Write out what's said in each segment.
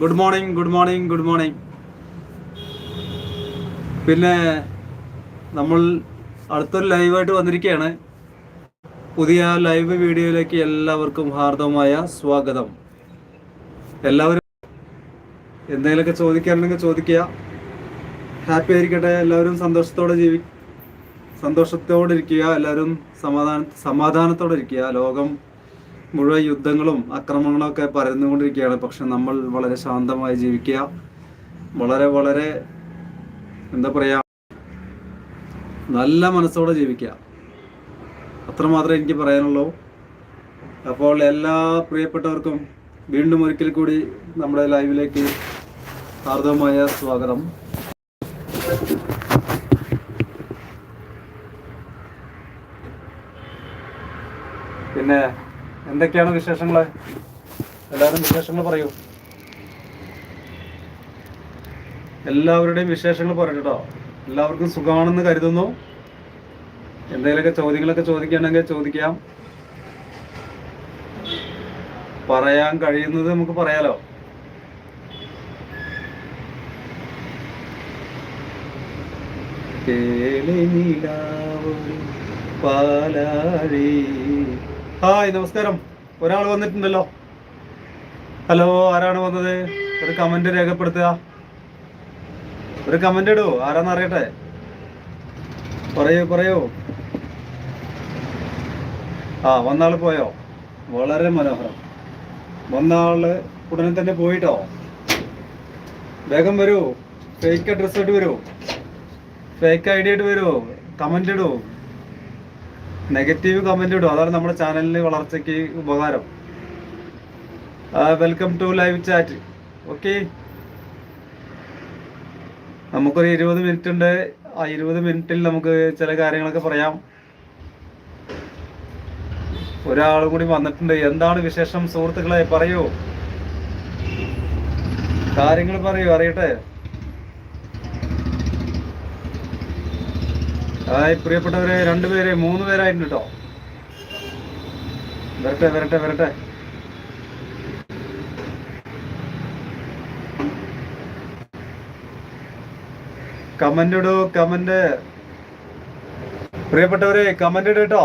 Good morning good morning good morning പിന്നെ നമ്മൾ അടുത്തൊരു ലൈവായിട്ട് വന്നിരിക്കുകയാണ്. പുതിയ ലൈവ് വീഡിയോയിലേക്ക് എല്ലാവർക്കും ഹാർദവമായ സ്വാഗതം. എല്ലാവരും എന്തെങ്കിലുമൊക്കെ ചോദിക്കാനുണ്ടെങ്കിൽ ചോദിക്കുക. ഹാപ്പി ആയിരിക്കട്ടെ എല്ലാവരും സന്തോഷത്തോടെ ജീവി സന്തോഷത്തോടെ ഇരിക്കുക എല്ലാവരും സമാധാന സമാധാനത്തോടെ ഇരിക്കുക. ലോകം മുഴുവൻ യുദ്ധങ്ങളും ആക്രമണങ്ങളും ഒക്കെ പരന്നുകൊണ്ടിരിക്കുകയാണ്. പക്ഷെ നമ്മൾ വളരെ ശാന്തമായി ജീവിക്കുക. വളരെ വളരെ എന്താ പറയാ നല്ല മനസ്സോടെ ജീവിക്കുക. അത്രമാത്രമേ എനിക്ക് പറയാനുള്ളൂ. അപ്പോൾ എല്ലാ പ്രിയപ്പെട്ടവർക്കും വീണ്ടും ഒരിക്കൽ കൂടി നമ്മുടെ ലൈവിലേക്ക് ഹാർദവമായ സ്വാഗതം. പിന്നെ എന്തൊക്കെയാണ് വിശേഷങ്ങൾ എല്ലാവരും വിശേഷങ്ങൾ പറയൂ. എല്ലാവരുടെയും വിശേഷങ്ങൾ പറയട്ടോ എല്ലാവർക്കും സുഖമാണെന്ന് കരുതുന്നു. എന്തെങ്കിലുമൊക്കെ ചോദ്യങ്ങളൊക്കെ ചോദിക്കുകയാണെങ്കിൽ ചോദിക്കാം. പറയാൻ കഴിയുന്നത് നമുക്ക് പറയാലോ? കേളിനിലാവൊരു പാലാഴി ഹായ് നമസ്കാരം. ഒരാൾ വന്നിട്ടുണ്ടല്ലോ. ഹലോ ആരാണ് വന്നത്? ഒരു കമന്റ് രേഖപ്പെടുത്തുക. ഒരു കമന്റ് ഇടൂ ആരാന്ന് അറിയട്ടെ? പറയൂ പറയൂ ആ വന്നാൾ പോയോ? വളരെ മനോഹരം. വന്നാൾ ഉടനെ തന്നെ പോയിട്ടോ? വേഗം വരൂ. ഫേക്ക് അഡ്രസ് ആയിട്ട് വരൂ. ഫേക്ക് ഐഡി ആയിട്ട് വരൂ. കമന്റ് ഇടൂ. നെഗറ്റീവ് കമന്റ് ഇടും. അതാണ് നമ്മുടെ ചാനലിന് വളർച്ചയ്ക്ക് ഉപകാരം. Welcome to live chat okay നമുക്കൊരു ഇരുപത് മിനിറ്റ് ഉണ്ട്. ആ ഇരുപത് മിനിറ്റിൽ നമുക്ക് ചില കാര്യങ്ങളൊക്കെ പറയാം. ഒരാളും കൂടി വന്നിട്ടുണ്ട്. എന്താണ് വിശേഷം? സുഹൃത്തുക്കളെ പറയൂ. കാര്യങ്ങൾ പറയൂ. അറിയട്ടെ? ഹായ് പ്രിയപ്പെട്ടവരെ രണ്ടുപേരെ മൂന്ന് പേരായിട്ടുണ്ട് കേട്ടോ വരട്ടെ വരട്ടെ വരട്ടെ. കമന്റ് ഇടൂ കമന്റ്. പ്രിയപ്പെട്ടവരെ കമന്റ് ഇടൂ കേട്ടോ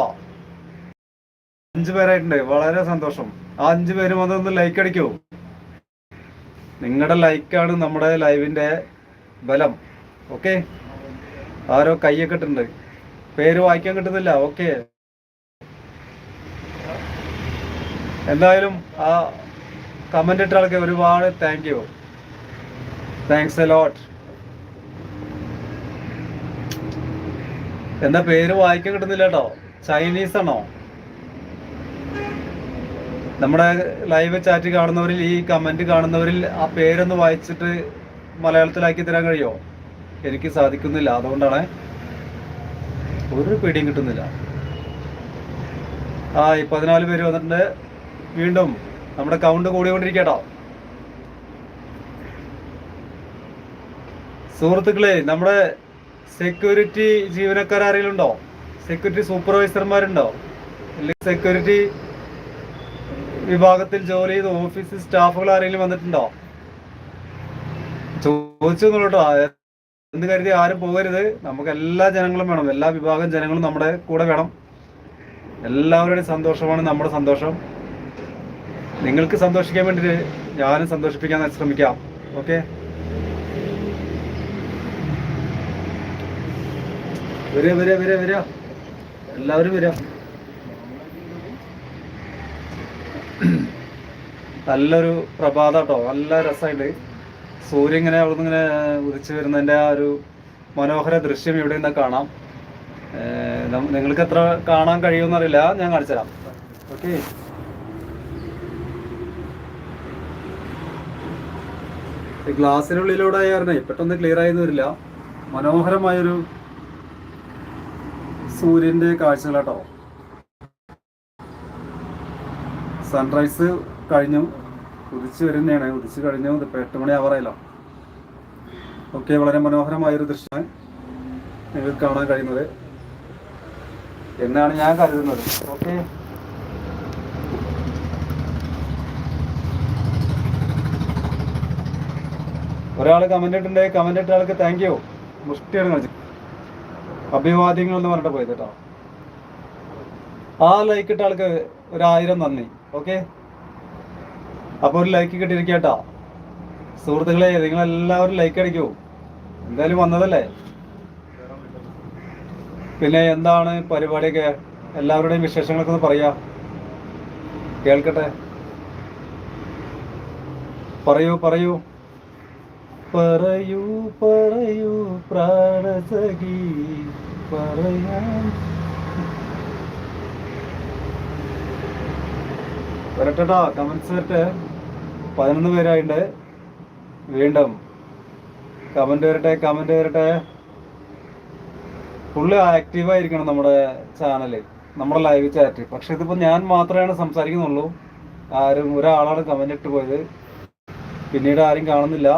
അഞ്ചു പേരായിട്ടുണ്ട് വളരെ സന്തോഷം. ആ അഞ്ചു പേരും അതൊന്ന് ലൈക്ക് അടിക്കൂ. നിങ്ങളുടെ ലൈക്കാണ് നമ്മുടെ ലൈവിന്റെ ബലം. ഓക്കെ ആരോ കയ്യൊക്കെ ഇട്ടുണ്ട് പേര് വായിക്കാൻ കിട്ടുന്നില്ല. ഓക്കെ എന്തായാലും ആ കമന്റ് ഇട്ട ആൾക്ക് ഒരുപാട് thank you thanks a lot എന്താ പേര് വായിക്കാൻ കിട്ടുന്നില്ല കേട്ടോ. ചൈനീസ് ആണോ? നമ്മുടെ ലൈവ് ചാറ്റ് കാണുന്നവരിൽ ഈ കമന്റ് കാണുന്നവരിൽ ആ പേരൊന്ന് വായിച്ചിട്ട് മലയാളത്തിലാക്കി തരാൻ കഴിയുമോ എനിക്ക് സാധിക്കുന്നില്ല. അതുകൊണ്ടാണ് ഒരു പിടിയും കിട്ടുന്നില്ല. ആ ഈ പതിനാല് പേര് വന്നിട്ടുണ്ട്. വീണ്ടും നമ്മുടെ കൗണ്ട് കൂടിക്കൊണ്ടിരിക്കട്ടോ സുഹൃത്തുക്കളെ നമ്മുടെ സെക്യൂരിറ്റി ജീവനക്കാർ ആരെങ്കിലും ഉണ്ടോ സെക്യൂരിറ്റി സൂപ്പർവൈസർമാരുണ്ടോ അല്ലെങ്കിൽ സെക്യൂരിറ്റി വിഭാഗത്തിൽ ജോലി ചെയ്ത ഓഫീസ് സ്റ്റാഫുകൾ ആരെങ്കിലും വന്നിട്ടുണ്ടോ? ചോദിച്ചു കേട്ടോ. എന്ന് കരുതി ആരും പോകരുത്. നമുക്ക് എല്ലാ ജനങ്ങളും വേണം. എല്ലാ വിഭാഗം ജനങ്ങളും നമ്മുടെ കൂടെ വേണം. എല്ലാവരുടെയും സന്തോഷമാണ് നമ്മുടെ സന്തോഷം. നിങ്ങൾക്ക് സന്തോഷിക്കാൻ വേണ്ടിയിട്ട് ഞാനും സന്തോഷിപ്പിക്കാൻ ശ്രമിക്കാം. ഓക്കെ? വരിക വരിക വരിക വരിക എല്ലാവരും വരിക നല്ലൊരു പ്രഭാത കേട്ടോ. നല്ല രസമായിട്ട്. സൂര്യൻ ഇങ്ങനെ അവിടെ ഇങ്ങനെ ഉദിച്ചു വരുന്നതിന്റെ ആ ഒരു മനോഹര ദൃശ്യം ഇവിടെ നിന്ന് കാണാം. നിങ്ങൾക്ക് എത്ര കാണാൻ കഴിയുമെന്നറിയില്ല ഞാൻ കാണിച്ചു തരാം. ഓക്കെ. ഗ്ലാസ്സിനുള്ളിലൂടെ ആയിരുന്നേ പെട്ടെന്ന് ക്ലിയർ ആയെന്ന് വരില്ല. മനോഹരമായൊരു സൂര്യന്റെ കാഴ്ചകളാട്ടോ. സൺറൈസ് കഴിഞ്ഞു. ഉദിച്ചു വരുന്നതാണ്. ഉദിച്ചു കഴിഞ്ഞു ഇതിപ്പോൾ എട്ട് മണി ആവാറായല്ലോ ഓക്കെ വളരെ മനോഹരമായൊരു ദൃശ്യമാണ് നിങ്ങൾക്ക് കാണാൻ കഴിയുന്നത്. എന്നാണ് ഞാൻ കരുതുന്നത്. ഓക്കെ. ഒരാൾ കമന്റ് ഇട്ടുണ്ട് കമന്റ് ഇട്ട ആൾക്ക് താങ്ക് യു മുഷ്ടിയാണ് കളിച്ചത്. അഭിവാദ്യങ്ങൾ എന്ന് പറഞ്ഞിട്ട് പോയത് കേട്ടോ. ആ ലൈക്ക് ഇട്ട ആൾക്ക് ഒരു ആയിരം നന്ദി. ഓക്കെ. അപ്പൊ ഒരു ലൈക്ക് കിട്ടിയിരിക്കട്ടോ. സുഹൃത്തുക്കളെ നിങ്ങൾ എല്ലാവരും ലൈക്ക് അടിക്കൂ. എന്തായാലും വന്നതല്ലേ? പിന്നെ എന്താണ് പരിപാടിയൊക്കെ? എല്ലാവരുടെയും വിശേഷങ്ങളൊക്കെ ഒന്ന് പറയാ. കേൾക്കട്ടെ? പറയൂ പറയൂ. പറയൂ പറയൂ പ്രാണസഖി. പറയാൻ വരട്ടെടാ കമൻസ് വരട്ടെ. പതിനൊന്ന് പേരായിട്ടുണ്ട് വീണ്ടും കമന്റ് വരട്ടെ കമന്റ് വരട്ടെ. ഫുള്ള് ആക്റ്റീവ് ആയിരിക്കണം നമ്മുടെ ചാനൽ നമ്മുടെ ലൈവ് ചാറ്റ് പക്ഷെ ഇതിപ്പോ ഞാൻ മാത്രമാണ് സംസാരിക്കുന്നുള്ളൂ. ആരും ഒരാളാണ് കമന്റ് ഇട്ട് പോയത്. പിന്നീട് ആരും കാണുന്നില്ല.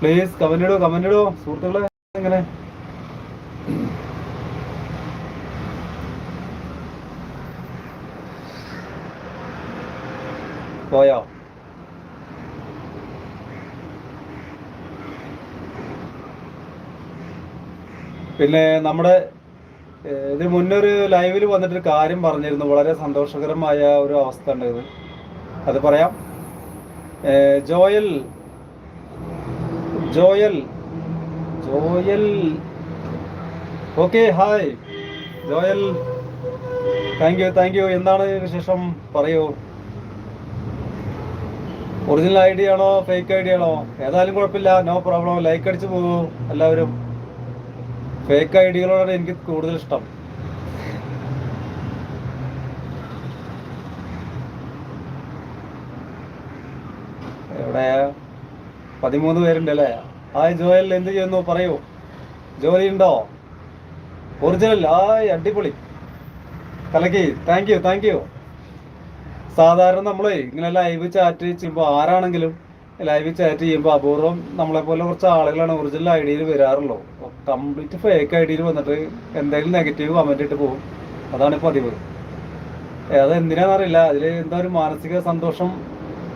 പ്ലീസ് കമന്റ് ഇടോ കമന്റ് ഇടോ. സുഹൃത്തുക്കളെ എങ്ങനെ? പോയോ? പിന്നെ നമ്മുടെ ഇത് ഇതിന് മുന്നേ ഒരു ലൈവിൽ വന്നിട്ടൊരു കാര്യം പറഞ്ഞിരുന്നു. വളരെ സന്തോഷകരമായ ഒരു അവസ്ഥ ഉണ്ടായത് അത് പറയാം. Joel Joel Joel. Okay hi. Joel thank you thank you എന്താണ് വിശേഷം? പറയൂ. ഒറിജിനൽ ഐ ഡി ആണോ ഫേക്ക് ഐ ഡി ആണോ ഏതായാലും കുഴപ്പമില്ല. നോ പ്രോബ്ലം ലൈക്ക് അടിച്ച് പോകൂ എല്ലാവരും. ഫേക്ക് ഐ ഡികളോടാണ് എനിക്ക് കൂടുതൽ ഇഷ്ടം. എവിടെ? പതിമൂന്ന് പേരുണ്ട് അല്ലേ ഹായ് ജോയൽ എന്ത് ചെയ്യുന്നു? പറയൂ. ജോലി ഉണ്ടോ? ഒറിജിനൽ ഹായ് അടിപൊളി. കലക്കി. താങ്ക് യു താങ്ക് യു സാധാരണ നമ്മളെ ഇങ്ങനെ ലൈവ് ചാറ്റ് ചെയ്യുമ്പോൾ ആരാണെങ്കിലും ലൈവ് ചാറ്റ് ചെയ്യുമ്പോൾ അപൂർവം നമ്മളെ പോലെ കുറച്ച് ആളുകളാണ് ഒറിജിനൽ ഐ ഡിയിൽ വരാറുള്ളൂ. കംപ്ലീറ്റ് ഫേക്ക് ഐ ഡിയിൽ വന്നിട്ട് എന്തെങ്കിലും നെഗറ്റീവ് കമന്റ് ഇട്ട് പോകും. അതാണ് പതിവ്. അത് എന്തിനാണെന്നറിയില്ല അതിൽ എന്താ ഒരു മാനസിക സന്തോഷം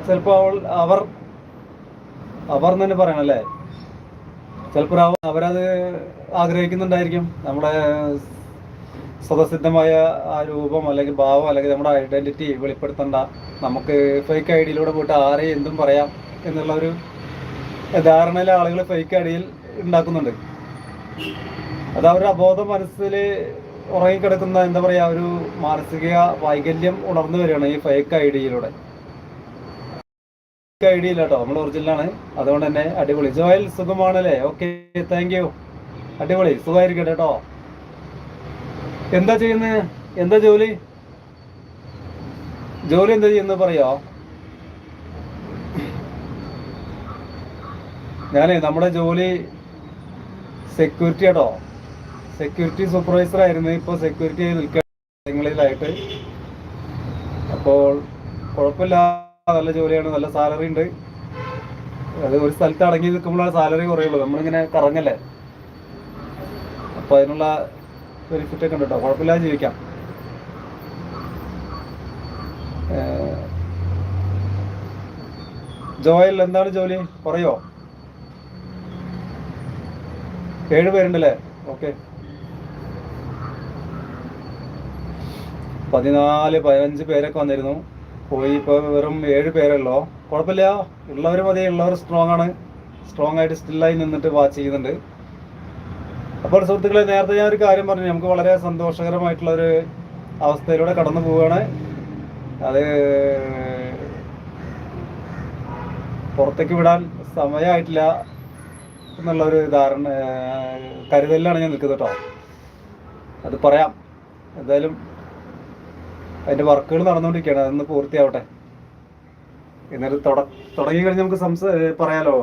ചിലപ്പോൾ അവൾ അവർ അവർ തന്നെ പറയണല്ലേ ചിലപ്പോൾ അവരത് ആഗ്രഹിക്കുന്നുണ്ടായിരിക്കും. നമ്മുടെ സ്വതസിദ്ധമായ ആ രൂപം അല്ലെങ്കിൽ ഭാവം അല്ലെങ്കിൽ നമ്മുടെ ഐഡന്റിറ്റി വെളിപ്പെടുത്തണ്ട. നമുക്ക് ഫേക്ക് ഐ ഡിയിലൂടെ പോയിട്ട് ആരെയും എന്തും പറയാം. എന്നുള്ള ഒരു ധാരണയിലെ ആളുകൾ ഫേക്ക് അടിയിൽ ഉണ്ടാക്കുന്നുണ്ട്. അത് അവരുടെ അബോധ മനസ്സിൽ ഉറങ്ങിക്കിടക്കുന്ന എന്താ പറയുക ഒരു മാനസിക വൈകല്യം ഉണർന്നു വരികയാണ് ഈ ഫേക്ക് ഐ ഡിയിലൂടെ ഫേക്ക് ഐ ഡി ഇല്ല കേട്ടോ നമ്മൾ ഒറിജിനലാണ് അതുകൊണ്ട് തന്നെ അടിപൊളി. ജോയൽ സുഖമാണല്ലേ? ഓക്കെ താങ്ക് യു അടിപൊളി സുഖമായിരിക്കട്ടെ കേട്ടോ. എന്താ ചെയ്യുന്നത്? എന്താ ജോലി? ജോലി എന്താ ചെയ്യുന്നത്? പറയോ? ഞാനേ നമ്മുടെ ജോലി സെക്യൂരിറ്റി കേട്ടോ സെക്യൂരിറ്റി സൂപ്പർവൈസർ ആയിരുന്നു. ഇപ്പോൾ സെക്യൂരിറ്റി ആയി നിൽക്കുകയായിട്ട് അപ്പോൾ കുഴപ്പമില്ല നല്ല ജോലിയാണ്. നല്ല സാലറി ഉണ്ട്. അത് ഒരു സ്ഥലത്ത് അടങ്ങി നിൽക്കുമ്പോഴാണ് സാലറി കുറയുള്ളൂ. നമ്മളിങ്ങനെ കറങ്ങല്ലേ? അപ്പോൾ അതിനുള്ള ബെനിഫിറ്റ് ഒക്കെ ഉണ്ട്? കേട്ടോ ജീവിക്കാം. ജോയൽ എന്താണ് ജോലി? പറയോ? ഏഴ് പേരുണ്ടല്ലേ? ഓക്കെ പതിനാല് പതിനഞ്ച് പേരൊക്കെ വന്നിരുന്നു. പോയി ഇപ്പോൾ വെറും ഏഴ് പേരല്ലോ കുഴപ്പമില്ല. ഉള്ളവർ മതി. ഉള്ളവർ സ്ട്രോങ് ആണ്. സ്ട്രോങ് ആയിട്ട് സ്റ്റില്ലായി നിന്നിട്ട് വാച്ച് ചെയ്യുന്നുണ്ട്. അപ്പോൾ സുഹൃത്തുക്കളെ നേരത്തെ ഞാൻ ഒരു കാര്യം പറഞ്ഞു. നമുക്ക് വളരെ സന്തോഷകരമായിട്ടുള്ള ഒരു അവസ്ഥയിലൂടെ കടന്നു പോവുകയാണ്. അത് പുറത്തേക്ക് വിടാൻ സമയമായിട്ടില്ല എന്നുള്ള ഒരു ധാരണ കരുതലിലാണ് ഞാൻ നിൽക്കുന്നത് കേട്ടോ. അത് പറയാം. എന്തായാലും അതിന്റെ വർക്കുകൾ നടന്നുകൊണ്ടിരിക്കുകയാണ്. അതൊന്ന് പൂർത്തിയാവട്ടെ. എന്നിട്ട് തുട തുടങ്ങി കഴിഞ്ഞ് നമുക്ക് സംസ പറയാലോ.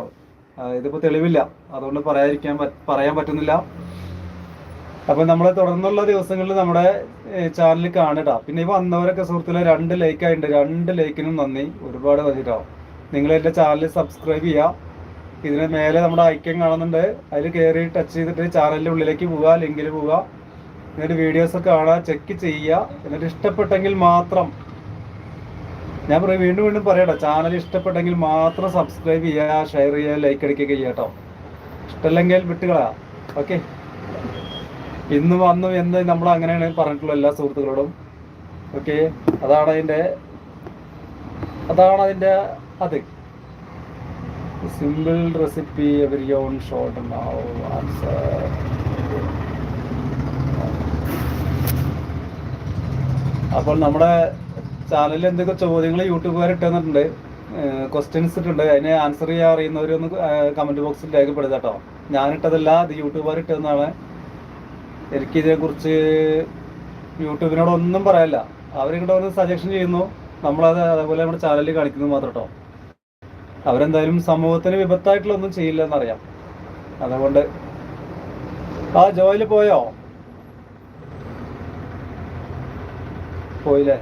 ഇതിപ്പോൾ ഇതിപ്പോ തെളിവില്ല. അതുകൊണ്ട് പറയാതിരിക്കാൻ പറയാൻ പറ്റുന്നില്ല. അപ്പൊ നമ്മളെ തുടർന്നുള്ള ദിവസങ്ങളിൽ നമ്മുടെ ചാനലിൽ കാണട്ടാ പിന്നെ ഈ വന്നവരൊക്കെ സുഹൃത്തുക്കളെ രണ്ട് ലൈക്ക് ആയിട്ടുണ്ട്. രണ്ട് ലൈക്കിനും നന്ദി. ഒരുപാട് നന്ദിട്ടോ നിങ്ങൾ എന്റെ ചാനൽ സബ്സ്ക്രൈബ് ചെയ്യുക. ഇതിന് മേലെ നമ്മുടെ ഐക്യം കാണുന്നുണ്ട്. അതിൽ കയറി ടച്ച് ചെയ്തിട്ട് ചാനലിന്റെ ഉള്ളിലേക്ക് പോവുക ലിങ്കിൽ പോവുക. എന്നിട്ട് വീഡിയോസ് ഒക്കെ കാണുക ചെക്ക് ചെയ്യുക. എന്നിട്ട് ഇഷ്ടപ്പെട്ടെങ്കിൽ മാത്രം ഞാൻ പറയും വീണ്ടും വീണ്ടും പറയട്ടോ ചാനൽ ഇഷ്ടപ്പെട്ടെങ്കിൽ മാത്രം സബ്സ്ക്രൈബ് ചെയ്യുക ഷെയർ ചെയ്യുക ലൈക്ക് അടിക്കുകയൊക്കെ ചെയ്യട്ടോ. ഇഷ്ടമല്ലെങ്കിൽ വിട്ടുകളാ ഓക്കെ ഇന്ന് വന്നു എന്ന് നമ്മൾ അങ്ങനെയാണ് പറഞ്ഞിട്ടുള്ള എല്ലാ സുഹൃത്തുക്കളോടും. ഓക്കെ അതാണ് അതിന്റെ അതാണ് അതിന്റെ അത്. Simple recipe everyone short answer അപ്പോൾ നമ്മുടെ ചാനലിൽ എന്തൊക്കെ ചോദ്യങ്ങൾ യൂട്യൂബുകാർ ഇട്ടുതന്നിട്ടുണ്ട് ക്വസ്റ്റ്യൻസ് ഇട്ടുണ്ട് അതിന് ആൻസർ ചെയ്യാൻ അറിയുന്നവരൊന്ന് കമന്റ് ബോക്സിൽ രേഖപ്പെടുത്തുക കേട്ടോ ഞാനിട്ടതല്ല അത് യൂട്യൂബുകാർ ഇട്ടതെന്നാണ് എനിക്കിതിനെക്കുറിച്ച് യൂട്യൂബിനോടൊന്നും പറയാനില്ല. അവരിങ്ങോട്ട് ഒന്ന് സജഷൻ ചെയ്യുന്നു. നമ്മളത് അതേപോലെ നമ്മുടെ ചാനലിൽ കാണിക്കുന്നു മാത്രം കേട്ടോ അവരെന്തായാലും സമൂഹത്തിന് വിപത്തായിട്ടുള്ള ഒന്നും ചെയ്യില്ല എന്നറിയാം അതുകൊണ്ട് ആ ജോലി പോയോ? പോയില്ലേ?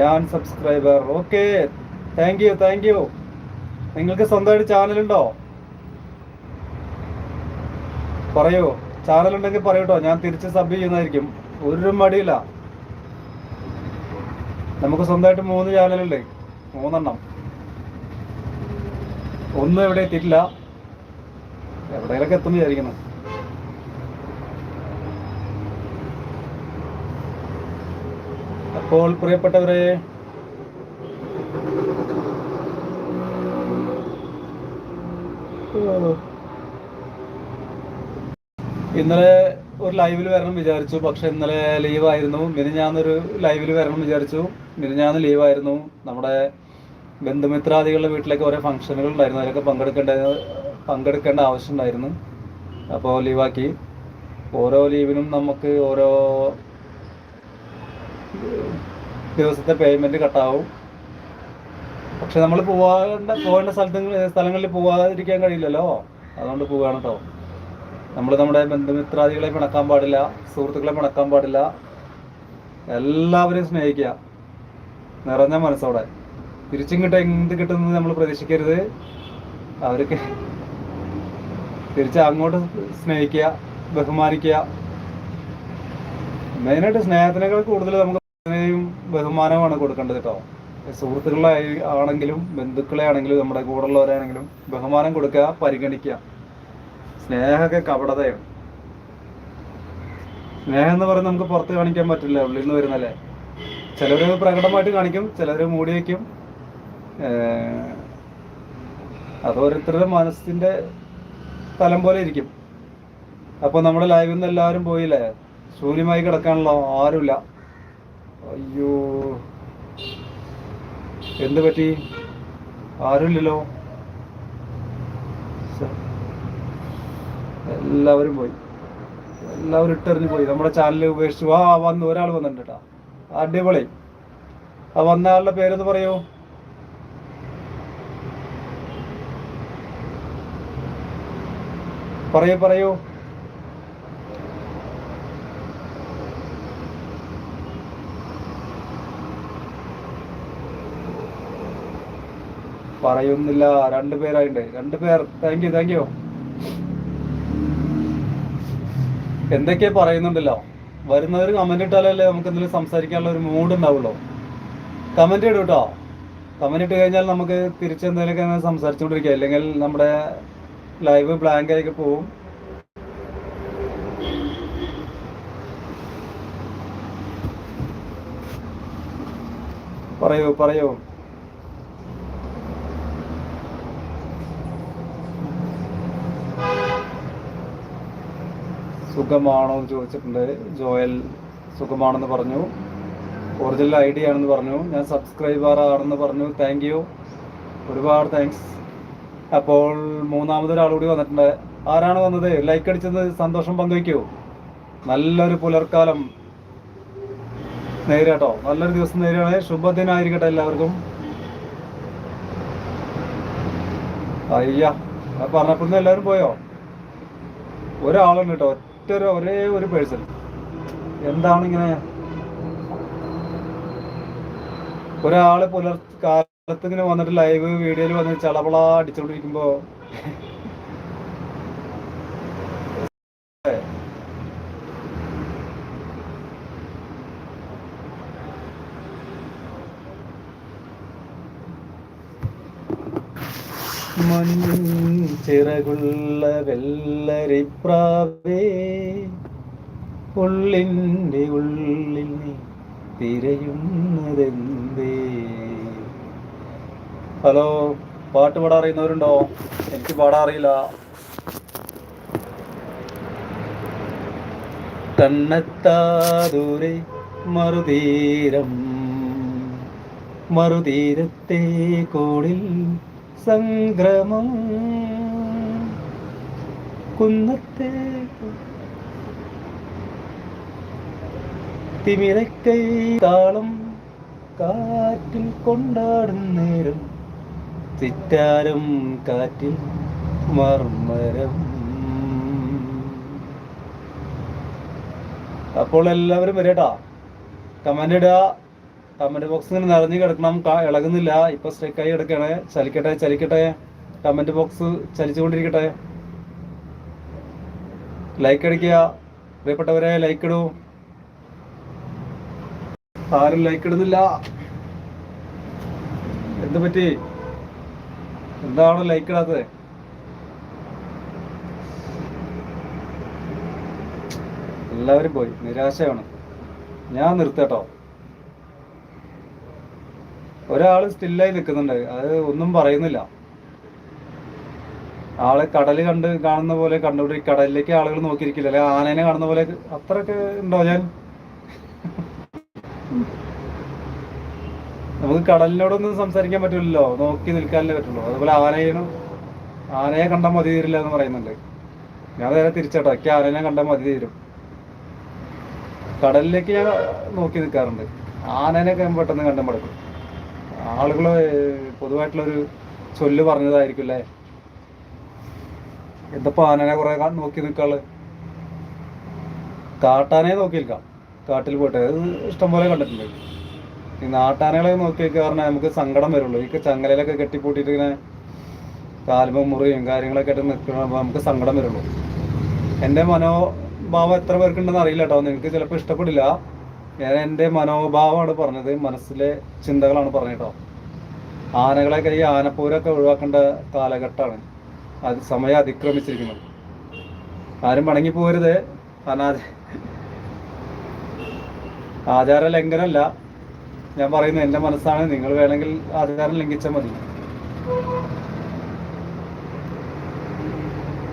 ഞാൻ subscriber. Okay. Thank you thank you. നിങ്ങൾക്ക് സ്വന്തമായിട്ട് ചാനലുണ്ടോ? പറയൂ. ചാനൽ ഉണ്ടെങ്കിൽ പറയൂട്ടോ ഞാൻ തിരിച്ച് സബ് ചെയ്യുന്നതായിരിക്കും. ഒരു മടിയില്ല. നമുക്ക് സ്വന്തമായിട്ട് മൂന്ന് ചാനലുണ്ട്. മൂന്നെണ്ണം. ഒന്നും എവിടെ എത്തിയിട്ടില്ല. എവിടെയൊക്കെ എത്തും വിചാരിക്കുന്നു. അപ്പോൾ പ്രിയപ്പെട്ടവരെ ഇന്നലെ ഒരു ലൈവിൽ വരണം വിചാരിച്ചു. പക്ഷെ ഇന്നലെ ലീവായിരുന്നു. പിന്നെ ഞാനൊരു ലൈവിൽ വരണം വിചാരിച്ചു. മിനിഞ്ഞാന്ന് ലീവായിരുന്നു. നമ്മുടെ ബന്ധുമിത്രാദികളുടെ വീട്ടിലേക്ക് ഓരോ ഫംഗ്ഷനുകൾ ഉണ്ടായിരുന്നു അതിലൊക്കെ പങ്കെടുക്കേണ്ട പങ്കെടുക്കേണ്ട ആവശ്യം ഉണ്ടായിരുന്നു അപ്പോൾ ലീവാക്കി. ഓരോ ലീവിനും നമുക്ക് ഓരോ ദിവസത്തെ പേയ്മെന്റ് കട്ടാവും. പക്ഷെ നമ്മൾ പോവാണ്ട പോകേണ്ട സ്ഥലത്ത് സ്ഥലങ്ങളിൽ പോവാതിരിക്കാൻ കഴിയില്ലല്ലോ. അതുകൊണ്ട് പോവുകയാണ് കേട്ടോ നമ്മൾ നമ്മുടെ ബന്ധുമിത്രാദികളെ പിണക്കാൻ പാടില്ല സുഹൃത്തുക്കളെ പിണക്കാൻ പാടില്ല. എല്ലാവരെയും സ്നേഹിക്കുക. നിറഞ്ഞ മനസ്സോടെ തിരിച്ചും കിട്ടും എന്ത് കിട്ടുന്നത് നമ്മൾ പ്രതീക്ഷിക്കരുത്. അവർക്ക് തിരിച്ച് അങ്ങോട്ട് സ്നേഹിക്കുക ബഹുമാനിക്കുക. മെയിനായിട്ട് സ്നേഹത്തിനേക്കാൾ കൂടുതൽ നമുക്ക് ബഹുമാനമാണ് കൊടുക്കേണ്ടത് കേട്ടോ. സുഹൃത്തുക്കളെ ആണെങ്കിലും ബന്ധുക്കളെ ആണെങ്കിലും നമ്മുടെ കൂടെയുള്ളവരാണെങ്കിലും ബഹുമാനം കൊടുക്കുക പരിഗണിക്കുക. സ്നേഹമൊക്കെ കപടതയാണ്. സ്നേഹം എന്ന് പറയുന്നത് നമുക്ക് പുറത്ത് കാണിക്കാൻ പറ്റില്ല ഉള്ളിൽ നിന്ന് വരുന്നല്ലേ ചിലർ പ്രകടമായിട്ട് കാണിക്കും ചിലർ മൂടി വയ്ക്കും അത് ഓരോരുത്തരുടെ മനസ്സിന്റെ സ്ഥലം പോലെ ഇരിക്കും. അപ്പൊ നമ്മുടെ ലൈവിൽ നിന്ന് എല്ലാവരും പോയില്ലേ? ശൂന്യമായി കിടക്കാനുള്ള ആരുമില്ല. അയ്യോ. എന്ത് പറ്റി? ആരുമില്ലല്ലോ? എല്ലാവരും പോയി. എല്ലാവരും ഇട്ടെറിഞ്ഞു പോയി. നമ്മുടെ ചാനലിൽ ഉപേക്ഷിച്ചു ആ വന്നു ഒരാൾ വന്നിട്ടുണ്ട് അടിപൊളി. ആ വന്ന ആളുടെ പേരൊന്ന് പറയൂ? പറയൂ പറയൂ. പറയുന്നില്ല രണ്ടു പേരായിട്ടുണ്ട് രണ്ടു പേർ. താങ്ക് യു താങ്ക് യു എന്തൊക്കെയാ പറയുന്നുണ്ടല്ലോ. വരുന്നവർ കമന്റ് ഇട്ടാലല്ലേ നമുക്ക് എന്തെങ്കിലും സംസാരിക്കാനുള്ള ഒരു മൂഡ് ഉണ്ടാവുള്ളൂ. കമന്റ് ഇടും കേട്ടോ കമന്റ് ഇട്ട് കഴിഞ്ഞാൽ നമുക്ക് തിരിച്ച് എന്തെങ്കിലും സംസാരിച്ചുകൊണ്ടിരിക്കുക അല്ലെങ്കിൽ നമ്മുടെ ലൈവ് ബ്ലാങ്ക് ആയി പോവും. പറയൂ പറയൂ. സുഖമാണോ എന്ന് ചോദിച്ചിട്ടുണ്ട്. ജോയൽ സുഖമാണെന്ന് പറഞ്ഞു. ഒറിജിനൽ ഐ ഡി ആണെന്ന് പറഞ്ഞു. ഞാൻ സബ്സ്ക്രൈബർ ആണെന്ന് പറഞ്ഞു. താങ്ക് യു ഒരുപാട് താങ്ക്സ് അപ്പോൾ മൂന്നാമതൊരാൾ കൂടി വന്നിട്ടുണ്ട്. ആരാണ് വന്നത്? ലൈക്ക് അടിച്ചത് സന്തോഷം പങ്കുവയ്ക്കൂ. നല്ലൊരു പുലർക്കാലം. നേരിട്ടോ നല്ലൊരു ദിവസം നേരിടണേ ശുഭദിനായിരിക്കട്ടെ എല്ലാവർക്കും. അയ്യ. പറഞ്ഞപ്പോഴും എല്ലാവരും പോയോ? ഒരാളുണ്ട് കേട്ടോ. ഒറ്റ ഒരു ഒരേ ഒരു പേഴ്സൺ എന്താണ് ഇങ്ങനെ ഒരാൾ പുലർ കാലത്ത് ഇങ്ങനെ വന്നിട്ട് ലൈവ് വീഡിയോയിൽ വന്ന് ചളവള അടിച്ചുകൊണ്ടിരിക്കുമ്പോ ചിറകുള്ള വെള്ളരിപ്രാവേ ഉള്ളിന്റെ ഉള്ളിൽ നീ തിരയുന്നതെന്തേ? ഹലോ പാട്ട് പാടാൻ അറിയുന്നവരുണ്ടോ എനിക്ക് പാടാൻ അറിയില്ല തന്നത്താതൂരെ മറുതീരം മറുതീരത്തെ കോളിൽ സംക്രമം കുന്നത്തെ തിമിരക്കൈ താളം കാറ്റിൽ കൊണ്ടാടും നേരം. ചിറ്റാരം കാറ്റിൽ മർമരം അപ്പോൾ എല്ലാവരും വരേട്ടാ. കമന്റ് ഇടുക. കമന്റ് ബോക്സ് ഇങ്ങനെ നിറഞ്ഞു കിടക്കണം. ഇളകുന്നില്ല. ഇപ്പൊ സ്ട്രൈക്കായി കിടക്കണേ. ചലിക്കട്ടെ ചലിക്കട്ടെ. കമന്റ് ബോക്സ് ചലിച്ചുകൊണ്ടിരിക്കട്ടെ. ലൈക്ക് അടിക്കുക. പ്രിയപ്പെട്ടവരെ ലൈക്ക് ഇടൂ. ആരും ലൈക്ക് ഇടുന്നില്ല. എന്ത് പറ്റി? എന്താണ് ലൈക്ക് ഇടാത്തത് എല്ലാവരും പോയി. നിരാശയാണ്. ഞാൻ നിർത്തട്ടോ. ഒരാൾ സ്റ്റില്ലായി നിൽക്കുന്നുണ്ട് അത് ഒന്നും പറയുന്നില്ല. ആളെ കടൽ കണ്ട് കാണുന്ന പോലെ കണ്ടുപിടി കടലിലേക്ക് ആളുകൾ നോക്കിയിരിക്കില്ല. അല്ലെ ആനേനെ കാണുന്ന പോലെ അത്രയൊക്കെ ഉണ്ടോ ഞാൻ? നമുക്ക് കടലിനോടൊന്നും സംസാരിക്കാൻ പറ്റില്ലല്ലോ നോക്കി നിൽക്കാനല്ലേ പറ്റുള്ളൂ. അതുപോലെ ആനയും ആനയെ കണ്ടാൽ മതി തീരില്ല എന്ന് പറയുന്നുണ്ട്. ഞാൻ നേരെ തിരിച്ചട്ടോ. എനിക്ക് ആനനെ കണ്ടാൽ മതി തീരും. കടലിലേക്ക് ഞാൻ നോക്കി നിൽക്കാറുണ്ട്. ആനേനെ പെട്ടെന്ന് കണ്ടും ആളുകൾ പൊതുവായിട്ടുള്ളൊരു ചൊല്ല് പറഞ്ഞതായിരിക്കും അല്ലേ എന്തപ്പോ ആനനെ കുറെ നോക്കി നിൽക്കാൾ കാട്ടാനെ നോക്കി നിൽക്കാം കാട്ടിൽ പോയിട്ട്. അത് ഇഷ്ടംപോലെ കണ്ടിട്ടുണ്ട്. ഈ നാട്ടാനകളെ നോക്കി നിൽക്കുക പറഞ്ഞാൽ നമുക്ക് സങ്കടം വരുള്ളൂ. ഈ ചങ്ങലയിലൊക്കെ കെട്ടിപ്പൂട്ടിയിട്ട് ഇങ്ങനെ കാലുമ്പം മുറിയും കാര്യങ്ങളൊക്കെ ആയിട്ട് നിൽക്കണ നമുക്ക് സങ്കടം വരുള്ളൂ. എന്റെ മനോഭാവം എത്ര പേർക്കുണ്ടെന്ന് അറിയില്ല കേട്ടോ നിങ്ങൾക്ക് ചിലപ്പോൾ ഇഷ്ടപ്പെടില്ല. ഞാൻ എന്റെ മനോഭാവമാണ് പറഞ്ഞത് മനസ്സിലെ ചിന്തകളാണ് പറഞ്ഞിട്ടോ ആനകളെ ഈ ആനപ്പൂരൊക്കെ ഒഴിവാക്കേണ്ട കാലഘട്ടമാണ്. അത് സമയം അതിക്രമിച്ചിരിക്കുന്നത്. ആരും മടങ്ങി പോരുത്. അനാച ആചാര ലംഘനമല്ല ഞാൻ പറയുന്നത് എന്റെ മനസ്സാണ്. നിങ്ങൾ വേണമെങ്കിൽ ആചാരം ലംഘിച്ചാൽ മതി.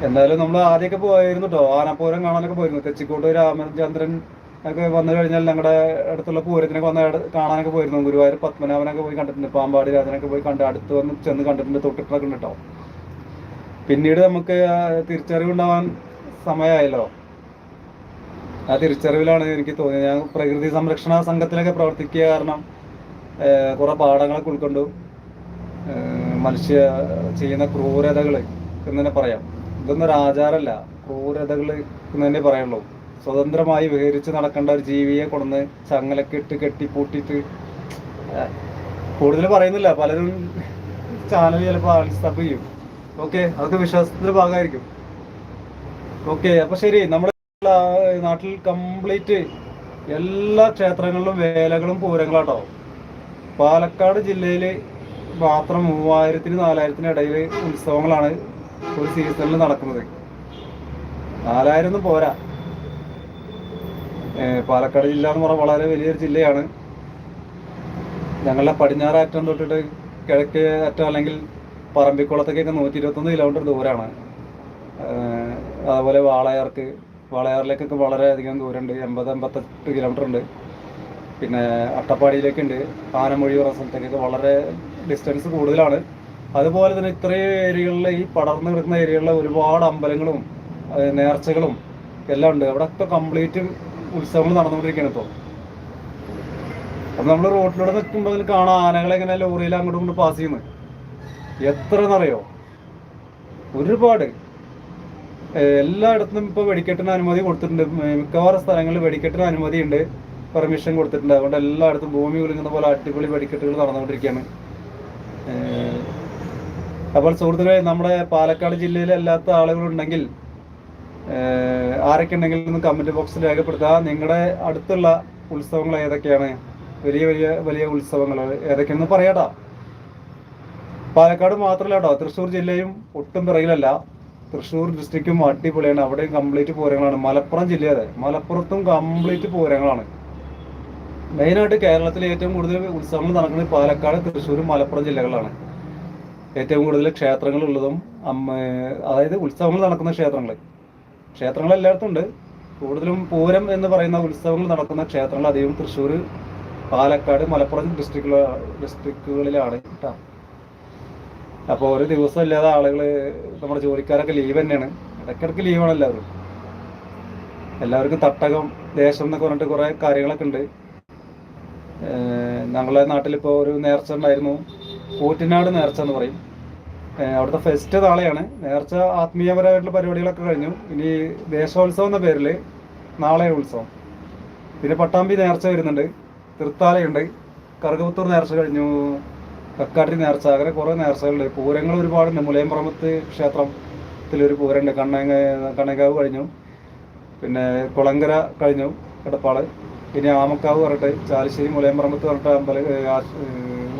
എന്തായാലും നമ്മൾ ആദ്യമൊക്കെ പോയിരുന്നു കേട്ടോ. ആനപ്പൂരം കാണാനൊക്കെ പോയിരുന്നു. തെച്ചിക്കോട്ട് രാമചന്ദ്രൻ ഒക്കെ വന്നു കഴിഞ്ഞാൽ ഞങ്ങളുടെ അടുത്തുള്ള പൂരത്തിനൊക്കെ വന്ന് കാണാനൊക്കെ പോയിരുന്നു. ഗുരുവായൂർ പത്മനാഭനൊക്കെ പോയി കണ്ടിട്ടുണ്ട്. പാമ്പാടി രാജനൊക്കെ പോയി കണ്ട് അടുത്ത് വന്ന് ചെന്ന് കണ്ടിട്ടുണ്ട്. തൊട്ടിട്ടൊക്കെ ഉണ്ട് പിന്നീട് നമുക്ക് തിരിച്ചറിവുണ്ടാവാൻ സമയമായല്ലോ ആ തിരിച്ചറിവിലാണ് എനിക്ക് തോന്നിയത്. ഞാൻ പ്രകൃതി സംരക്ഷണ സംഘത്തിലൊക്കെ പ്രവർത്തിക്കുക കാരണം കുറെ പാഠങ്ങളൊക്കെ ഉൾക്കൊണ്ടു മനുഷ്യ ചെയ്യുന്ന ക്രൂരതകൾ എന്ന് തന്നെ പറയാം. ഇതൊന്നും ഒരു ആചാരമല്ല. ക്രൂരതകൾ എന്ന് തന്നെ പറയുള്ളൂ സ്വതന്ത്രമായി വിഹരിച്ച് നടക്കേണ്ട ഒരു ജീവിയെ കൊണ്ടുവന്ന് കെട്ടി പൂട്ടിയിട്ട് കൂടുതൽ പറയുന്നില്ല. പലരും ചാനൽ ചിലപ്പോൾ അൺസ്റ്റബ് ചെയ്യും. ഓക്കെ അതൊക്കെ വിശ്വാസത്തിന്റെ ഭാഗമായിരിക്കും. ഓക്കെ അപ്പൊ ശരി. നമ്മുടെ നാട്ടിൽ കംപ്ലീറ്റ് എല്ലാ ക്ഷേത്രങ്ങളിലും വേലകളും പൂരങ്ങളാട്ടോ. പാലക്കാട് ജില്ലയിൽ മാത്രം മൂവായിരത്തിന് നാലായിരത്തിന് ഇടയിൽ ഉത്സവങ്ങളാണ് ഒരു സീസണിൽ നടക്കുന്നത്. നാലായിരം ഒന്നും പോരാ. പാലക്കാട് ജില്ല എന്ന് പറഞ്ഞാൽ വളരെ വലിയൊരു ജില്ലയാണ്. ഞങ്ങളുടെ പടിഞ്ഞാറ് അറ്റം തൊട്ടിട്ട് കിഴക്കേ അറ്റം അല്ലെങ്കിൽ പറമ്പിക്കുളത്തേക്കൊക്കെ നൂറ്റി ഇരുപത്തൊന്ന് കിലോമീറ്റർ ദൂരമാണ് അതുപോലെ വാളയാർക്ക് വാളയാറിലേക്കൊക്കെ വളരെയധികം ദൂരമുണ്ട്. എൺപത് എൺപത്തെട്ട് കിലോമീറ്റർ ഉണ്ട്. പിന്നെ അട്ടപ്പാടിയിലേക്കുണ്ട് ആനമൊഴി പറഞ്ഞ സ്ഥലത്തേക്കൊക്കെ വളരെ ഡിസ്റ്റൻസ് കൂടുതലാണ്. അതുപോലെ തന്നെ ഇത്രയും ഏരിയകളിലെ ഈ പടർന്നു കിടക്കുന്ന ഏരിയകളിലെ ഒരുപാട് അമ്പലങ്ങളും നേർച്ചകളും എല്ലാം ഉണ്ട്. അവിടെ ഒക്കെ കംപ്ലീറ്റ് ഉത്സവങ്ങൾ നടന്നുകൊണ്ടിരിക്കുകയാണ് ഇപ്പോൾ അപ്പൊ നമ്മൾ റോഡിലൂടെ നിൽക്കുമ്പോൾ അതിൽ കാണാം ആനകളെ ഇങ്ങനെ ലോറിയിൽ അങ്ങോട്ടും കൊണ്ട് പാസ് ചെയ്യുന്നു. എത്ര എന്നറിയോ ഒരുപാട് എല്ലായിടത്തും ഇപ്പൊ വെടിക്കെട്ടിന് അനുമതി കൊടുത്തിട്ടുണ്ട്. മിക്കവാറും സ്ഥലങ്ങളിൽ വെടിക്കെട്ടിന് അനുമതി ഉണ്ട് പെർമിഷൻ കൊടുത്തിട്ടുണ്ട്. അതുകൊണ്ട് എല്ലായിടത്തും ഭൂമി കുലുങ്ങുന്ന പോലെ അടിപൊളി വെടിക്കെട്ടുകൾ നടന്നുകൊണ്ടിരിക്കുകയാണ്. അപ്പോൾ സുഹൃത്തുക്കളെ നമ്മുടെ പാലക്കാട് ജില്ലയിലെ അല്ലാത്ത ആളുകളുണ്ടെങ്കിൽ ആരൊക്കെ ഉണ്ടെങ്കിൽ ഒന്ന് കമന്റ് ബോക്സിൽ രേഖപ്പെടുത്തുക. നിങ്ങളുടെ അടുത്തുള്ള ഉത്സവങ്ങൾ ഏതൊക്കെയാണ്? വലിയ വലിയ വലിയ ഉത്സവങ്ങൾ ഏതൊക്കെയാണെന്ന് പറയാട്ടാ. പാലക്കാട് മാത്രമല്ല കേട്ടോ തൃശ്ശൂർ ജില്ലയും ഒട്ടും പിറകിലല്ല. തൃശ്ശൂർ ഡിസ്ട്രിക്റ്റും അടിപൊളിയാണ്. അവിടെയും കംപ്ലീറ്റ് പൂരങ്ങളാണ്. മലപ്പുറം ജില്ലയുടെ മലപ്പുറത്തും കംപ്ലീറ്റ് പൂരങ്ങളാണ്. മെയിനായിട്ട് കേരളത്തിൽ ഏറ്റവും കൂടുതൽ ഉത്സവങ്ങൾ നടക്കുന്നത് പാലക്കാട് തൃശ്ശൂരും മലപ്പുറം ജില്ലകളിലാണ്. ഏറ്റവും കൂടുതൽ അമ്മ അതായത് ഉത്സവങ്ങൾ നടക്കുന്ന ക്ഷേത്രങ്ങൾ ക്ഷേത്രങ്ങൾ എല്ലായിടത്തും ഉണ്ട്. കൂടുതലും പൂരം എന്ന് പറയുന്ന ഉത്സവങ്ങൾ നടക്കുന്ന ക്ഷേത്രങ്ങൾ അധികം തൃശ്ശൂർ പാലക്കാട് മലപ്പുറം ഡിസ്ട്രിക്റ്റുകൾ ഡിസ്ട്രിക്റ്റുകളിലാണ് കേട്ടോ. അപ്പോൾ ഒരു ദിവസം ഇല്ലാതെ ആളുകൾ നമ്മുടെ ജോലിക്കാരൊക്കെ ലീവ് തന്നെയാണ്. ഇടയ്ക്കിടയ്ക്ക് ലീവാണ് എല്ലാവരും. എല്ലാവർക്കും തട്ടകം ദേശം എന്നൊക്കെ പറഞ്ഞിട്ട് കുറേ കാര്യങ്ങളൊക്കെ ഉണ്ട്. ഞങ്ങളുടെ നാട്ടിലിപ്പോൾ ഒരു നേർച്ച ഉണ്ടായിരുന്നു. കൂറ്റിനാട് നേർച്ച എന്ന് പറയും. അവിടുത്തെ ഫെസ്റ്റ് നാളെയാണ്. നേർച്ച ആത്മീയപരമായിട്ടുള്ള പരിപാടികളൊക്കെ കഴിഞ്ഞു. ഇനി ദേശോത്സവം എന്ന പേരിൽ നാളെ ഉത്സവം. പിന്നെ പട്ടാമ്പി നേർച്ച വരുന്നുണ്ട്. തൃത്താലയുണ്ട്. കറുകപുത്തൂർ നേർച്ച കഴിഞ്ഞു. കക്കാട്ടി നേർച്ച. അങ്ങനെ കുറേ നേർച്ചകളുണ്ട്. പൂരങ്ങൾ ഒരുപാടുണ്ട്. ക്ഷേത്രത്തിൽ ക്ഷേത്രത്തിലൊരു പൂരമുണ്ട്. കണ്ണങ്ങ കണ്ണങ്കാവ് കഴിഞ്ഞു. പിന്നെ കുളങ്കര കഴിഞ്ഞു. എടപ്പാൾ. പിന്നെ ആമക്കാവ് പറഞ്ഞിട്ട് ചാലിശ്ശേരി മുലയമ്പറമ്പത്ത് പറഞ്ഞിട്ട് അമ്പല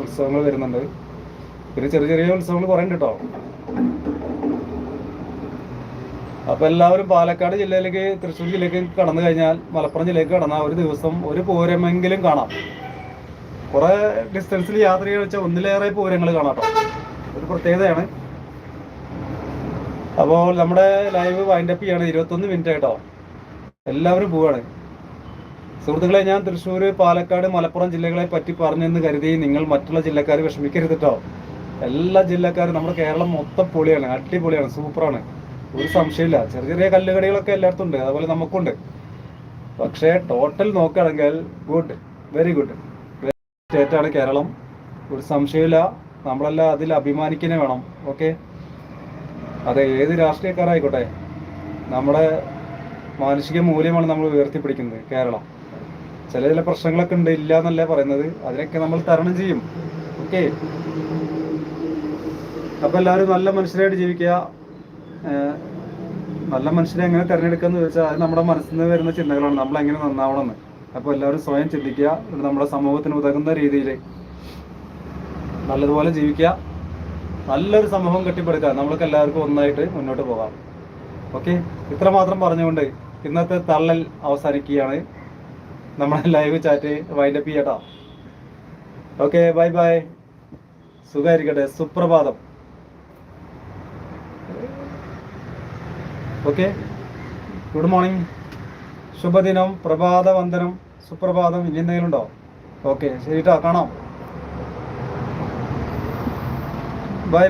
ഉത്സവങ്ങൾ വരുന്നുണ്ട്. പിന്നെ ചെറിയ ചെറിയ ഉത്സവങ്ങൾ കുറേ ഉണ്ട് കേട്ടോ. അപ്പൊ എല്ലാവരും പാലക്കാട് ജില്ലയിലേക്ക് തൃശ്ശൂർ ജില്ലയിലേക്ക് കടന്നു കഴിഞ്ഞാൽ മലപ്പുറം ജില്ലയിലേക്ക് കടന്നാൽ ഒരു ദിവസം ഒരു പൂരമെങ്കിലും കാണാം. കുറെ ഡിസ്റ്റൻസിൽ യാത്ര വെച്ചാൽ ഒന്നിലേറെ പൂരങ്ങൾ കാണാം ഒരു പ്രത്യേകതയാണ്. അപ്പോൾ നമ്മുടെ ലൈവ് വൈൻഡ് അപ്പ് ചെയ്യാണ് ഇരുപത്തൊന്ന് മിനിറ്റ് ആയിട്ടോ എല്ലാവരും പോവാണ്. സുഹൃത്തുക്കളെ ഞാൻ തൃശ്ശൂർ പാലക്കാട് മലപ്പുറം ജില്ലകളെ പറ്റി പറഞ്ഞെന്ന് കരുതി നിങ്ങൾ മറ്റുള്ള ജില്ലക്കാർ വിഷമിക്കരുത് കേട്ടോ. എല്ലാ ജില്ലക്കാരും നമ്മുടെ കേരളം മൊത്തം പൊളിയാണ് അടിപൊളിയാണ് സൂപ്പറാണ്. ഒരു സംശയമില്ല. ചെറിയ ചെറിയ കല്ലുകടികളൊക്കെ എല്ലായിടത്തും ഉണ്ട്. അതുപോലെ നമുക്കുണ്ട് പക്ഷേ ടോട്ടൽ നോക്കുകയാണെങ്കിൽ ഗുഡ് വെരി ഗുഡ് സ്റ്റേറ്റാണ് കേരളം. ഒരു സംശയമില്ല. നമ്മളെല്ലാം അതിൽ അഭിമാനിക്കുന്നേ വേണം. ഓക്കെ അതെ ഏത് രാഷ്ട്രീയക്കാരായിക്കോട്ടെ നമ്മുടെ മാനുഷിക മൂല്യമാണ് നമ്മൾ ഉയർത്തിപ്പിടിക്കുന്നത് കേരളം. ചില ചില പ്രശ്നങ്ങളൊക്കെ ഉണ്ട് ഇല്ല എന്നല്ലേ പറയുന്നത്. അതിനൊക്കെ നമ്മൾ തരണം ചെയ്യും. ഓക്കെ അപ്പൊ എല്ലാവരും നല്ല മനുഷ്യരായിട്ട് ജീവിക്കുക. നല്ല മനുഷ്യരെ എങ്ങനെ തിരഞ്ഞെടുക്കുക എന്ന് ചോദിച്ചാൽ അത് നമ്മുടെ മനസ്സിൽ നിന്ന് വരുന്ന ചിന്തകളാണ്. നമ്മൾ എങ്ങനെ നന്നാവണമെന്ന്. അപ്പോൾ എല്ലാവരും സ്വയം ചിന്തിക്കുക. നമ്മുടെ സമൂഹത്തിന് ഉതകുന്ന രീതിയിൽ നല്ലതുപോലെ ജീവിക്കുക. നല്ലൊരു സമൂഹം കെട്ടിപ്പടുക്കുക. നമ്മൾക്ക് എല്ലാവർക്കും ഒന്നായിട്ട് മുന്നോട്ട് പോകാം. ഓക്കെ? ഇത്രമാത്രം പറഞ്ഞുകൊണ്ട് ഇന്നത്തെ തള്ളൽ അവസാനിക്കുകയാണ്. നമ്മുടെ ലൈവ് ചാറ്റ് വൈൻഡപ്പ് ചെയ്യട്ടോ. ഓക്കെ ബൈ ബൈ സുഖമായിരിക്കട്ടെ. സുപ്രഭാതം. ഓക്കെ ഗുഡ് മോർണിംഗ് ശുഭദിനം പ്രഭാത വന്ദനം സുപ്രഭാതം ഇനി എന്തെങ്കിലും ഉണ്ടോ? ഓക്കെ ശരി കേട്ടോ കാണാം.